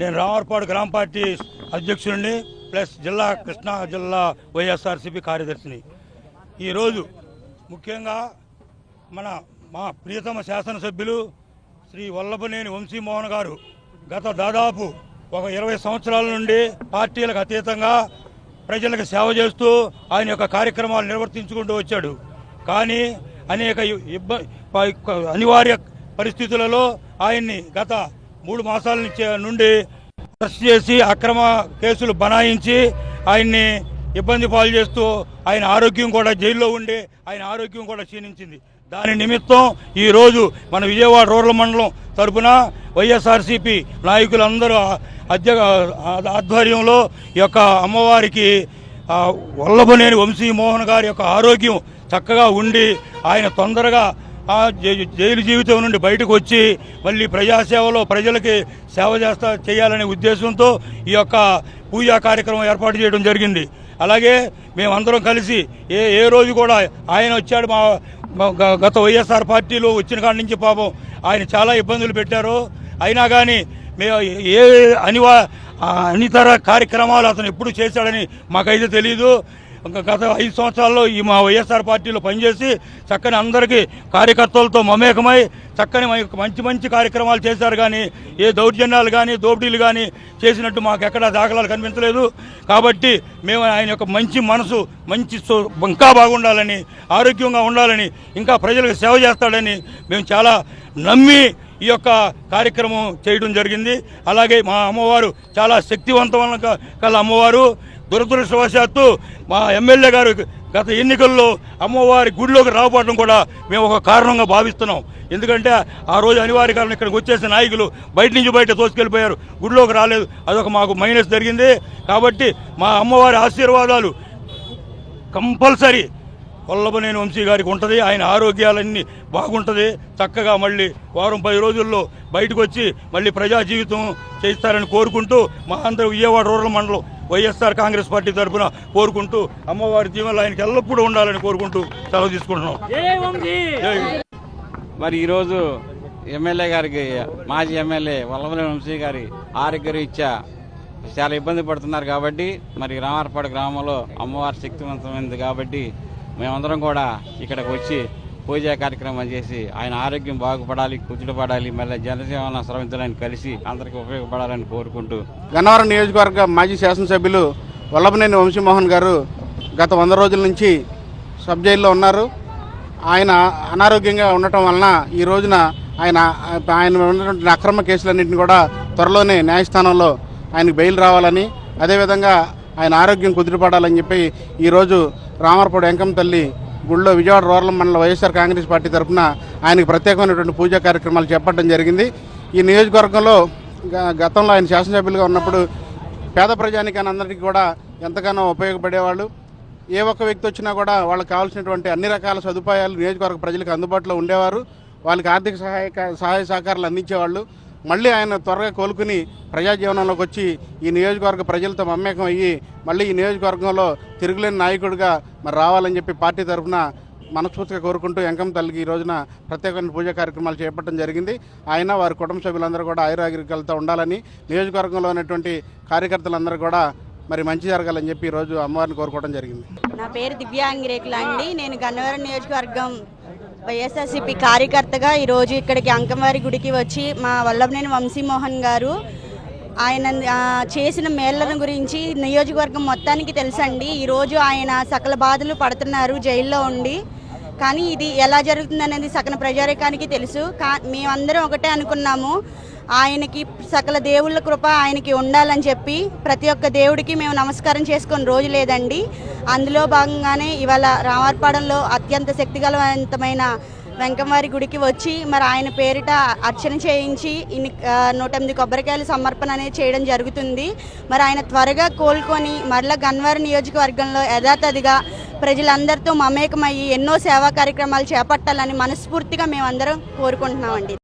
నేను రావర్పాడు గ్రామ పార్టీ అధ్యక్షుడిని ప్లస్ జిల్లా కృష్ణా జిల్లా వైఎస్ఆర్సీపీ కార్యదర్శిని. ఈరోజు ముఖ్యంగా మన మా ప్రియతమ శాసనసభ్యులు శ్రీ వల్లభనేని వంశీమోహన్ గారు గత దాదాపు ఒక ఇరవై సంవత్సరాల నుండి పార్టీలకు అతీతంగా ప్రజలకు సేవ చేస్తూ ఆయన యొక్క కార్యక్రమాలు నిర్వర్తించుకుంటూ వచ్చాడు. కానీ అనేక ఇబ్బ అనివార్య పరిస్థితులలో ఆయన్ని గత మూడు మాసాల నుంచి నుండి అరెస్ట్ చేసి అక్రమ కేసులు బనాయించి ఆయన్ని ఇబ్బంది పాలు చేస్తూ ఆయన ఆరోగ్యం కూడా జైల్లో ఉండి ఆయన ఆరోగ్యం కూడా క్షీణించింది. దాని నిమిత్తం ఈరోజు మన విజయవాడ రూరల్ మండలం తరపున వైఎస్ఆర్సీపీ నాయకులందరూ అధ్య ఆధ్వర్యంలో ఈ యొక్క అమ్మవారికి వల్లభనేని వంశీ మోహన్ గారి యొక్క ఆరోగ్యం చక్కగా ఉండి ఆయన తొందరగా ఆ జై- జైలు జీవితం నుండి బయటకు వచ్చి మళ్ళీ ప్రజాసేవలో ప్రజలకి సేవ చేస్తా చేయాలనే ఉద్దేశంతో ఈ యొక్క పూజా కార్యక్రమం ఏర్పాటు చేయడం జరిగింది. అలాగే మేమందరం కలిసి ఏ ఏ రోజు కూడా ఆయన వచ్చాడు మా గ- గత వైఎస్ఆర్ పార్టీలో వచ్చిన కాడి నుంచి పాపం ఆయన చాలా ఇబ్బందులు పెట్టారు. అయినా కానీ మేము ఏ అనివా అన్నితర అనితర కార్యక్రమాలు అతను ఎప్పుడు చేశాడని మాకైతే తెలియదు ఇంకా గత ఐదు సంవత్సరాల్లో ఈ మా వైఎస్ఆర్ పార్టీలో పనిచేసి చక్కని అందరికీ కార్యకర్తలతో మమేకమై చక్కని మంచి మంచి కార్యక్రమాలు చేశారు కానీ ఏ దౌర్జన్యాలు కానీ దోపిడీలు కానీ చేసినట్టు మాకు ఎక్కడా దాఖలాలు కనిపించలేదు. కాబట్టి మేము ఆయన యొక్క మంచి మనసు మంచి ఇంకా బాగుండాలని ఆరోగ్యంగా ఉండాలని ఇంకా ప్రజలకు సేవ చేస్తాడని మేము చాలా నమ్మి ఈ యొక్క కార్యక్రమం చేయడం జరిగింది. అలాగే మా అమ్మవారు చాలా శక్తివంతమైన కల అమ్మవారు. దురదృష్టవశాత్తు మా ఎమ్మెల్యే గారు గత ఎన్నికల్లో అమ్మవారి గుడిలోకి రాకపోవడం కూడా మేము ఒక కారణంగా భావిస్తున్నాం. ఎందుకంటే ఆ రోజు అనివార్య కారణం ఇక్కడికి వచ్చేసిన నాయకులు బయట నుంచి బయట తోసుకెళ్ళిపోయారు గుడిలోకి రాలేదు. అదొక మాకు మైనస్ జరిగింది. కాబట్టి మా అమ్మవారి ఆశీర్వాదాలు కంపల్సరీ వల్లభనేని వంశీ గారికి ఉంటుంది ఆయన ఆరోగ్యాలన్నీ బాగుంటుంది. చక్కగా మళ్ళీ వారం పది రోజుల్లో బయటకు వచ్చి మళ్ళీ ప్రజా జీవితం చేస్తారని కోరుకుంటూ మా అందరూ విజయవాడ రూరల్ మండలం వైఎస్ఆర్ కాంగ్రెస్ పార్టీ తరఫున కోరుకుంటూ అమ్మవారి జీవనలు ఆయనకి ఎల్లప్పుడూ ఉండాలని కోరుకుంటూ సెలవు తీసుకుంటున్నాం. మరి ఈరోజు ఎమ్మెల్యే గారికి మాజీ ఎమ్మెల్యే వల్లభనేని వంశీ గారి ఆరోగ్య రీత్యా చాలా ఇబ్బంది పడుతున్నారు కాబట్టి మరి రామారపాడు గ్రామంలో అమ్మవారి శక్తివంతమైనది కాబట్టి మేమందరం కూడా ఇక్కడికి వచ్చి పూజా కార్యక్రమం చేసి ఆయన ఆరోగ్యం బాగుపడాలి కుదుటపడాలి మళ్ళీ జనసేవన శ్రమించడానికి కలిసి అందరికీ ఉపయోగపడాలని కోరుకుంటూ. గన్నవరం నియోజకవర్గ మాజీ శాసనసభ్యులు వల్లభనేని వంశీమోహన్ గారు గత వంద రోజుల నుంచి సబ్ జైల్లో ఉన్నారు. ఆయన అనారోగ్యంగా ఉండటం వలన ఈ రోజున ఆయన ఆయన ఉన్నటువంటి అక్రమ కేసులన్నింటినీ కూడా త్వరలోనే న్యాయస్థానంలో ఆయనకు బెయిల్ రావాలని అదేవిధంగా ఆయన ఆరోగ్యం కుదిరిపడాలని చెప్పి ఈరోజు రామరపూడి వెంకమ్మ తల్లి గుళ్ళో విజయవాడ రూరల్ మండల వైఎస్ఆర్ కాంగ్రెస్ పార్టీ తరఫున ఆయనకు ప్రత్యేకమైనటువంటి పూజా కార్యక్రమాలు చేపట్టడం జరిగింది. ఈ నియోజకవర్గంలో గతంలో ఆయన శాసనసభ్యులుగా ఉన్నప్పుడు పేద ప్రజానికాన్ని అందరికీ కూడా ఎంతగానో ఉపయోగపడేవాళ్ళు. ఏ ఒక్క వ్యక్తి వచ్చినా కూడా వాళ్ళకి కావాల్సినటువంటి అన్ని రకాల సదుపాయాలు నియోజకవర్గ ప్రజలకు అందుబాటులో ఉండేవారు. వాళ్ళకి ఆర్థిక సహాయక సహాయ సహకారాలు అందించేవాళ్ళు. మళ్ళీ ఆయన త్వరగా కోలుకుని ప్రజాజీవనంలోకి వచ్చి ఈ నియోజకవర్గ ప్రజలతో మమ్మేకం అయ్యి మళ్ళీ ఈ నియోజకవర్గంలో తిరుగులేని నాయకుడిగా మరి రావాలని చెప్పి పార్టీ తరఫున మనస్ఫూర్తిగా కోరుకుంటూ ఎంకం తల్లికి ఈ రోజున ప్రత్యేకమైన పూజా కార్యక్రమాలు చేపట్టడం జరిగింది. ఆయన వారి కుటుంబ సభ్యులందరూ కూడా ఆయురాగిరికలతో ఉండాలని నియోజకవర్గంలో ఉన్నటువంటి కార్యకర్తలందరూ కూడా మరి మంచి జరగాలని చెప్పి ఈరోజు అమ్మవారిని కోరుకోవడం జరిగింది. నా పేరు దివ్యాంగిరేకుల అండి. నేను గన్నవరం నియోజకవర్గం వైఎస్ఆర్సీపీ కార్యకర్తగా ఈరోజు ఇక్కడికి అంకంవారి గుడికి వచ్చి మా వల్లభనేని వంశీమోహన్ గారు ఆయన చేసిన మేళ్ళను గురించి నియోజకవర్గం మొత్తానికి తెలుసండి. ఈరోజు ఆయన సకల బాధలు పడుతున్నారు జైల్లో ఉండి. కానీ ఇది ఎలా జరుగుతుందనేది సకల ప్రజారికానికి తెలుసు. కా మేమందరం ఒకటే అనుకున్నాము. ఆయనకి సకల దేవుళ్ళ కృప ఆయనకి ఉండాలని చెప్పి ప్రతి ఒక్క దేవుడికి మేము నమస్కారం చేసుకొని రోజు లేదండి. అందులో భాగంగానే ఇవాళ రామార్పాడంలో అత్యంత శక్తిగలవంతమైన వెంకమ్మవారి గుడికి వచ్చి మరి ఆయన పేరిట అర్చన చేయించి ఇన్ని నూట ఎనిమిది కొబ్బరికాయల సమర్పణ అనేది చేయడం జరుగుతుంది. మరి ఆయన త్వరగా కోలుకొని మరలా గన్వారి నియోజకవర్గంలో యథాతథిగా ప్రజలందరితో మమేకమయ్యి ఎన్నో సేవా కార్యక్రమాలు చేపట్టాలని మనస్ఫూర్తిగా మేమందరం కోరుకుంటున్నామండి.